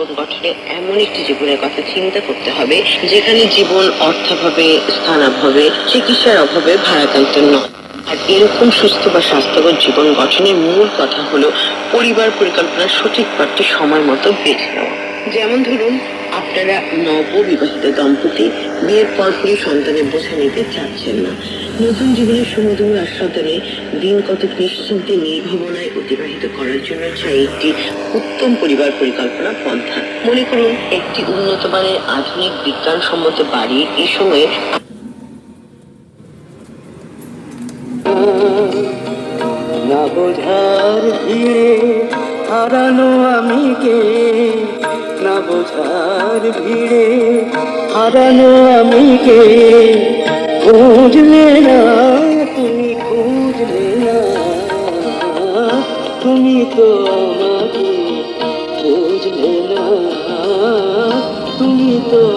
জীবন গঠনে এমন একটি জীবনের কথা চিন্তা করতে হবে, যেখানে জীবন অর্থাভাবে, স্থানাভাবে, চিকিৎসার অভাবে ভারাক্রান্ত নয়। আর এরকম সুস্থ বা স্বাস্থ্যকর জীবন গঠনের মূল কথা হলো পরিবার পরিকল্পনার সঠিক পথটি সময় মতো বেছে নেওয়া। যেমন ধরুন, আপনারা নববিবাহিত দম্পতি, বিয়ের পরপরই সন্তানের বোঝা নিতে চাচ্ছেন না। নতুন জীবনের সুমধুর আস্বাদনে দিন কত নিশ্চিন্তে নির্ভাবনায় অতিবাহিত জন্য চাই একটি উত্তম পরিবার পরিকল্পনা পন্থা। মনে করুন, একটি উন্নত মানের আধুনিক বিজ্ঞানসম্মত বাড়ি এই সময়ে ভিড়ে হারানো আমি কে? না বোঝার ভিড়ে হারানো আমি কে? খুঁজলে না তুমি তো আমাকে বুঝলে না। তুমি তো